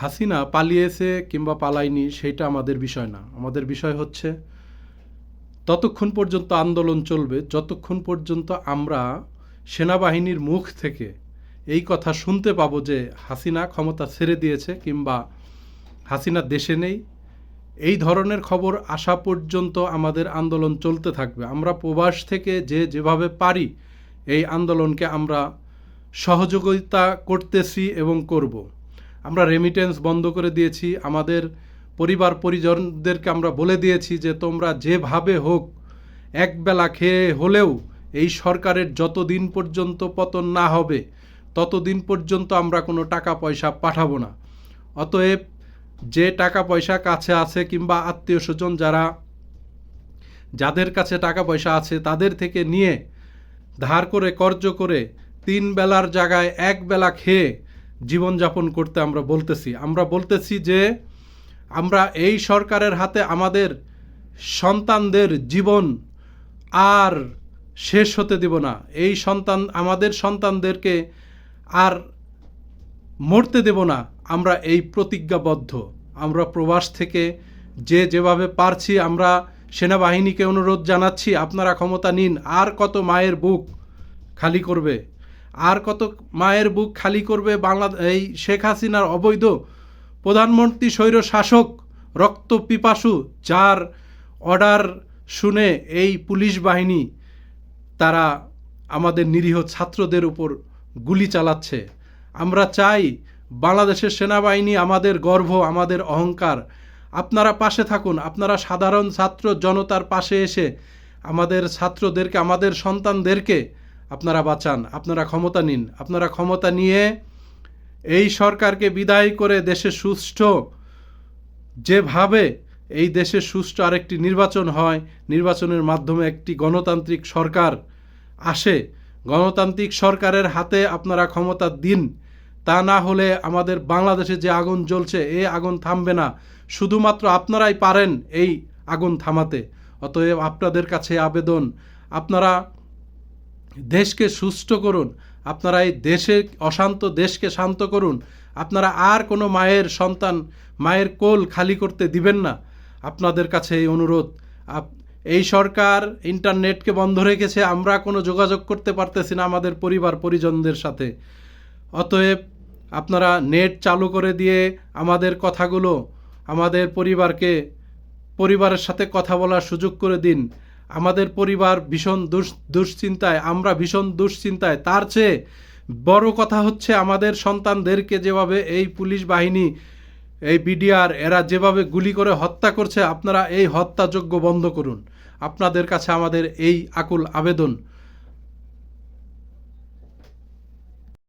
হাসিনা পালিয়েছে কিংবা পালায়নি সেটা আমাদের বিষয় না। আমাদের বিষয় হচ্ছে, ততক্ষণ পর্যন্ত আন্দোলন চলবে, যতক্ষণ পর্যন্ত আমরা সেনাবাহিনীর মুখ থেকে এই কথা শুনতে পাবো যে হাসিনা ক্ষমতা ছেড়ে দিয়েছে কিংবা হাসিনা দেশে নেই, এই ধরনের খবর আসা পর্যন্ত আমাদের আন্দোলন চলতে থাকবে। আমরা প্রবাস থেকে যে যেভাবে পারি এই আন্দোলনকে আমরা সহযোগিতা করতেছি এবং করব। আমরা রেমিটেন্স বন্ধ করে দিয়েছি। আমাদের পরিবার পরিজনদেরকে আমরা বলে দিয়েছি যে, তোমরা যেভাবে হোক একবেলা খেয়ে হলেও এই সরকারের যতদিন পর্যন্ত পতন না হবে, ততদিন পর্যন্ত আমরা কোনো টাকা পয়সা পাঠাবো না। অতএব যে টাকা পয়সা কাছে আছে কিংবা আত্মীয় স্বজন যারা, যাদের কাছে টাকা পয়সা আছে তাদের থেকে নিয়ে ধার করে কর্য করে তিন বেলার জায়গায় এক বেলা খেয়ে জীবনযাপন করতে আমরা বলতেছি। আমরা বলতেছি যে, আমরা এই সরকারের হাতে আমাদের সন্তানদের জীবন আর শেষ হতে দেব না। এই সন্তান, আমাদের সন্তানদেরকে আর মরতে দেব না। আমরা এই প্রতিজ্ঞাবদ্ধ। আমরা প্রবাস থেকে যে যেভাবে পারছি, আমরা সেনাবাহিনীকে অনুরোধ জানাচ্ছি, আপনারা ক্ষমতা নিন, আর কত মায়ের বুক খালি করবে। আর কত মায়ের বুক খালি করবে বাংলা এই শেখ হাসিনার অবৈধ প্রধানমন্ত্রী স্বৈর শাসক রক্ত পিপাসু, যার অর্ডার শুনে এই পুলিশ বাহিনী তারা আমাদের নিরীহ ছাত্রদের উপর গুলি চালাচ্ছে। আমরা চাই বাংলাদেশের সেনাবাহিনী আমাদের গর্ব, আমাদের অহংকার। আপনারা পাশে থাকুন, আপনারা সাধারণ ছাত্র জনতার পাশে এসে আমাদের ছাত্রদেরকে, আমাদের সন্তানদেরকে আপনারা বাঁচান, আপনারা ক্ষমতা নিন। আপনারা ক্ষমতা নিয়ে এই সরকারকে বিদায় করে দেশে সুষ্ঠু যেভাবে এই দেশে সুষ্ঠু আরেকটি নির্বাচন হয়, নির্বাচনের মাধ্যমে একটি গণতান্ত্রিক সরকার আসে। গণতান্ত্রিক সরকারের হাতে আপনারা ক্ষমতা দিন। তা না হলে আমাদের বাংলাদেশে যে আগুন জ্বলছে এই আগুন থামবে না। শুধুমাত্র আপনারাই পারেন এই আগুন থামাতে। অতএব আপনাদের কাছে আবেদন, আপনারা দেশকে সুস্থ করুন, আপনারা এই দেশে, অশান্ত দেশকে শান্ত করুন। আপনারা আর কোনো মায়ের সন্তান, মায়ের কোল খালি করতে দিবেন না। আপনাদের কাছে এই অনুরোধ এই সরকার ইন্টারনেটকে বন্ধ রেখেছে, আমরা কোনো যোগাযোগ করতে পারতেছি না আমাদের পরিবার, পরিজনদের সাথে। অতএব আপনারা নেট চালু করে দিয়ে আমাদের কথাগুলো, আমাদের পরিবারকে, পরিবারের সাথে কথা বলার সুযোগ করে দিন। আমাদের পরিবার ভীষণ দুশ দুশ্চিন্তায়, আমরা ভীষণ দুশ্চিন্তায়। তার চেয়ে বড় কথা হচ্ছে আমাদের সন্তানদেরকে যেভাবে এই পুলিশ বাহিনী, এই বিডিআর, এরা যেভাবে গুলি করে হত্যা করছে, আপনারা এই হত্যাযোগ্য বন্ধ করুন। আপনাদের কাছে আমাদের এই আকুল আবেদন।